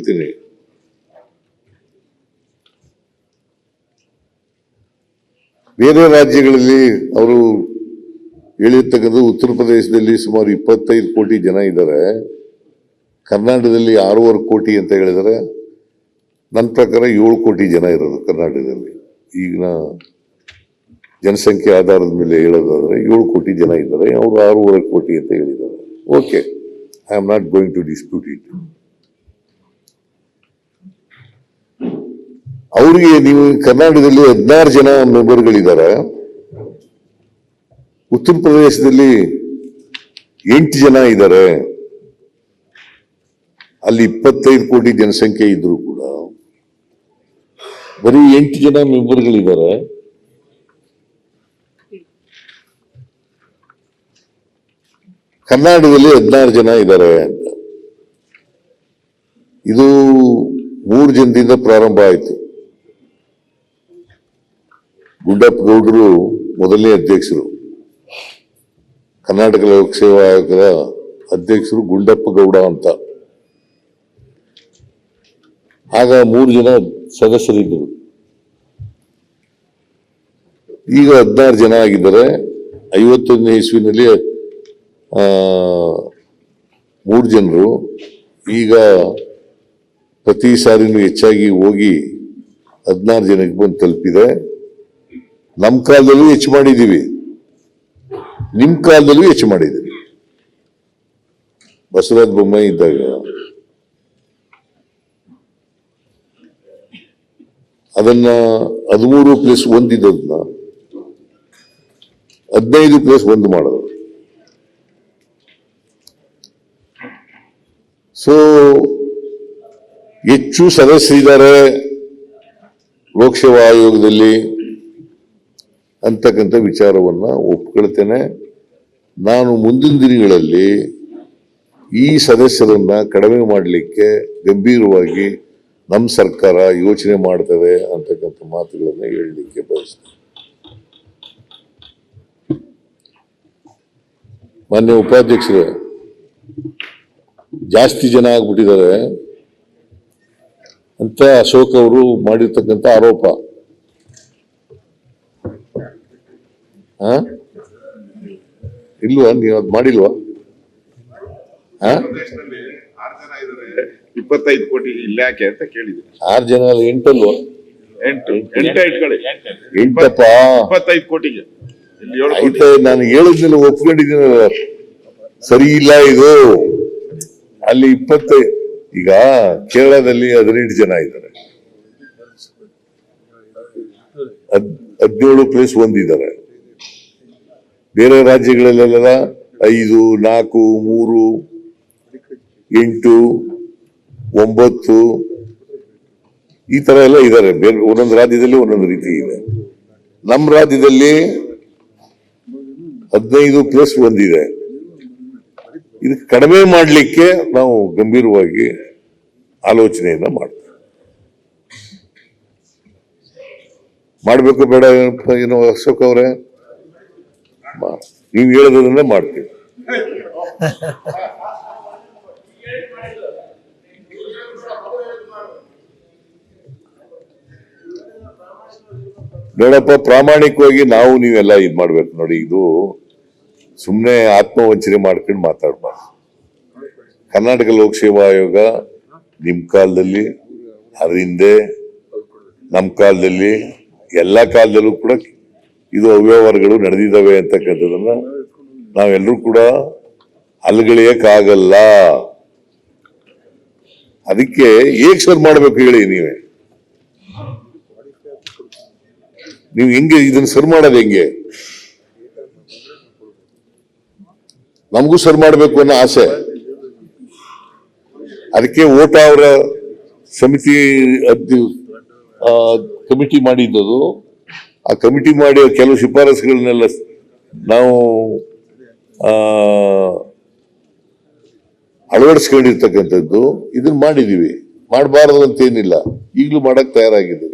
ಹೇಳ್ತೀನಿ. ಬೇರೆ ರಾಜ್ಯಗಳಲ್ಲಿ ಅವರು ಹೇಳಿರ್ತಕ್ಕಂಥ ಉತ್ತರ ಪ್ರದೇಶದಲ್ಲಿ ಸುಮಾರು ಇಪ್ಪತ್ತೈದು ಕೋಟಿ ಜನ ಇದ್ದಾರೆ. ಕರ್ನಾಟಕದಲ್ಲಿ ಆರೂವರೆ ಕೋಟಿ ಅಂತ ಹೇಳಿದರೆ ನನ್ನ ಪ್ರಕಾರ ಏಳು ಕೋಟಿ ಜನ ಇರೋದು ಕರ್ನಾಟಕದಲ್ಲಿ. ಈಗಿನ ಜನಸಂಖ್ಯೆ ಆಧಾರದ ಮೇಲೆ ಹೇಳೋದಾದ್ರೆ ಏಳು ಕೋಟಿ ಜನ ಇದ್ದಾರೆ. ಅವರು ಆರೂವರೆ ಕೋಟಿ ಅಂತ ಹೇಳಿದ್ದಾರೆ. Okay I am not going to dispute it ಅವರಿಗೆ ನೀವು ಕರ್ನಾಟಕದಲ್ಲಿ ಹದಿನಾರು ಜನ ಮೆಂಬರ್ಗಳಿದ್ದಾರೆ. ಉತ್ತರ ಪ್ರದೇಶದಲ್ಲಿ ಎಂಟು ಜನ ಇದ್ದಾರೆ. ಅಲ್ಲಿ ಇಪ್ಪತ್ತೈದು ಕೋಟಿ ಜನಸಂಖ್ಯೆ ಇದ್ರು ಕೂಡ ಬರೀ ಎಂಟು ಜನ ಮೆಂಬರ್ಗಳಿದ್ದಾರೆ. ಕರ್ನಾಟಕದಲ್ಲಿ ಹದಿನಾರು ಜನ ಇದ್ದಾರೆ ಅಂತ. ಇದು ಮೂರು ಜನದಿಂದ ಪ್ರಾರಂಭ ಆಯಿತು. ಗುಂಡಪ್ಪ ಗೌಡರು ಮೊದಲನೇ ಅಧ್ಯಕ್ಷರು. ಕರ್ನಾಟಕ ಲೋಕಸೇವಾ ಆಯೋಗದ ಅಧ್ಯಕ್ಷರು ಗುಂಡಪ್ಪ ಗೌಡ ಅಂತ. ಆಗ ಮೂರು ಜನ ಸದಸ್ಯರಿದ್ದರು. ಈಗ ಹದಿನಾರು ಜನ ಆಗಿದ್ದಾರೆ. ಐವತ್ತೊಂದನೇ ಇಸ್ವಿನಲ್ಲಿ ಮೂರು ಜನರು. ಈಗ ಪ್ರತಿ ಸಾರಿನೂ ಹೆಚ್ಚಾಗಿ ಹೋಗಿ ಹದಿನಾರು ಜನಕ್ಕೆ ಬಂದು ತಲುಪಿದೆ. ನಮ್ಮ ಕಾಲದಲ್ಲೂ ಹೆಚ್ಚು ಮಾಡಿದ್ದೀವಿ. ನಿಮ್ಮ ಕಾಲದಲ್ಲೂ ಹೆಚ್ಚು ಮಾಡಿದ್ದೀವಿ. ಬಸವರಾಜ ಬೊಮ್ಮಾಯಿ ಇದ್ದಾಗ. ಅದನ್ನ ಹದಿಮೂರು ಪ್ಲಸ್ ಒಂದಿದ್ದದನ್ನ ಹದಿನೈದು ಪ್ಲಸ್ ಒಂದು ಮಾಡೋದು ಸೊ ಹೆಚ್ಚು ಸದಸ್ಯರಿದ್ದಾರೆ ಲೋಕಸೇವಾ ಆಯೋಗದಲ್ಲಿ. ಅಂತಕ್ಕಂಥ ವಿಚಾರವನ್ನ ಒಪ್ಕೊಳ್ತೇನೆ. ನಾನು ಮುಂದಿನ ದಿನಗಳಲ್ಲಿ ಈ ಸದಸ್ಯರನ್ನ ಕಡಿಮೆ ಮಾಡಲಿಕ್ಕೆ ಗಂಭೀರವಾಗಿ ನಮ್ಮ ಸರ್ಕಾರ ಯೋಚನೆ ಮಾಡ್ತದೆ ಅಂತಕ್ಕಂಥ ಮಾತುಗಳನ್ನು ಹೇಳಲಿಕ್ಕೆ ಬಯಸ್ತೇನೆ. ಮಾನ್ಯ ಉಪಾಧ್ಯಕ್ಷರು, ಜಾಸ್ತಿ ಜನ ಆಗ್ಬಿಟ್ಟಿದ್ದಾರೆ ಅಂತ ಅಶೋಕ್ ಅವರು ಮಾಡಿರ್ತಕ್ಕಂಥ ಆರೋಪ ಆ? ಇಲ್ವಾ? ನೀವು ಅದು ಮಾಡಿಲ್ವಾ? ಇಪ್ಪತ್ತೈದು ಕೋಟಿ ಇಲ್ಲ ಯಾಕೆ ಅಂತ ಕೇಳಿದ್ರು ಆರು ಜನ ಅಲ್ಲಿ ಎಂಟಲ್ವಾ? ಎಂಟು. ಎಂಟು. ಇಟ್ಕೊಳ್ಳಿ. ಎಂಟಪ್ಪ. ಇಪ್ಪತ್ತೈದು ಕೋಟಿಗೆ. ಆಯ್ತಾ ನಾನು ಹೇಳಿದ್ನೆಲ್ಲ ಒಪ್ಕೊಂಡಿದ್ದೀನ. ಸರಿ ಇಲ್ಲ ಇದು. ಅಲ್ಲಿ ಇಪ್ಪತ್ತೈ ಈಗ ಕೇರಳದಲ್ಲಿ ಹದಿನೆಂಟು ಜನ ಇದ್ದಾರೆ. ಹದ್- ಹದಿನೇಳು ಪ್ಲೇಸ್ ಒಂದಿದ್ದಾರೆ. ಬೇರೆ ರಾಜ್ಯಗಳಲ್ಲೆಲ್ಲ ಐದು, ನಾಲ್ಕು, ಮೂರು, ಎಂಟು, ಒಂಬತ್ತು, ಈ ತರ ಎಲ್ಲ ಇದ್ದಾರೆ ಒಂದೊಂದು ರಾಜ್ಯದಲ್ಲಿ ಒಂದೊಂದು ರೀತಿ ಇದೆ. ನಮ್ಮ ರಾಜ್ಯದಲ್ಲಿ ಹದಿನೈದು ಪ್ಲಸ್ ಒಂದಿದೆ ಇದಕ್ಕೆ ಕಡಿಮೆ ಮಾಡಲಿಕ್ಕೆ ನಾವು ಗಂಭೀರವಾಗಿ ಆಲೋಚನೆಯನ್ನ ಮಾಡ್ತೇವೆ. ಮಾಡಬೇಕು ಬೇಡ ಏನು ಅಶೋಕ್ ಅವರೇ. ನೀವು ಹೇಳೋದನ್ನೇ ಮಾಡ್ತೀವಿ. ನೋಡಪ್ಪ, ಪ್ರಾಮಾಣಿಕವಾಗಿ ನಾವು ನೀವೆಲ್ಲ ಇದು ಮಾಡ್ಬೇಕು ನೋಡಿ, ಇದು ಸುಮ್ಮನೆ ಆತ್ಮವಂಚನೆ ಮಾಡ್ಕೊಂಡು ಮಾತಾಡ್ಬಾರ್ದು. ಕರ್ನಾಟಕ ಲೋಕಸೇವಾ ಆಯೋಗ ನಿಮ್ ಕಾಲದಲ್ಲಿ ಅದ್ರ ಹಿಂದೆ ನಮ್ಮ ಕಾಲದಲ್ಲಿ, ಎಲ್ಲ ಕಾಲದಲ್ಲೂ ಕೂಡ ಇದು ಅವ್ಯವಹಾರಗಳು ನಡೆದಿದ್ದಾವೆ ಅಂತಕ್ಕಂಥದ್ದನ್ನ ನಾವೆಲ್ಲರೂ ಕೂಡ ಅಲ್ಗಳಿಯಕ್ಕಾಗಲ್ಲ. ಅದಕ್ಕೆ ಏಕ್ ಸರ್ ಮಾಡ್ಬೇಕು ಹೇಳಿ ನೀವೇ? ನೀವು ಹೆಂಗೆ ಇದನ್ನ ಸರ್ ಮಾಡೋದು ಹೆಂಗೆ? ನಮಗೂ ಸರ್ ಮಾಡಬೇಕು ಅನ್ನೋ ಆಸೆ. ಅದಕ್ಕೆ ಓಟ ಅವರ ಸಮಿತಿ ಕಮಿಟಿ ಮಾಡಿದ್ದದು. ಆ ಕಮಿಟಿ ಮಾಡಿ ಕೆಲವು ಶಿಫಾರಸುಗಳನ್ನೆಲ್ಲ ನಾವು ಅಳವಡಿಸ್ಕೊಂಡಿರ್ತಕ್ಕಂಥದ್ದು ಇದನ್ನ ಮಾಡಿದೀವಿ. ಮಾಡಬಾರದು ಅಂತ ಏನಿಲ್ಲ ಈಗಲೂ ಮಾಡಕ್ಕೆ ತಯಾರಾಗಿದೆ.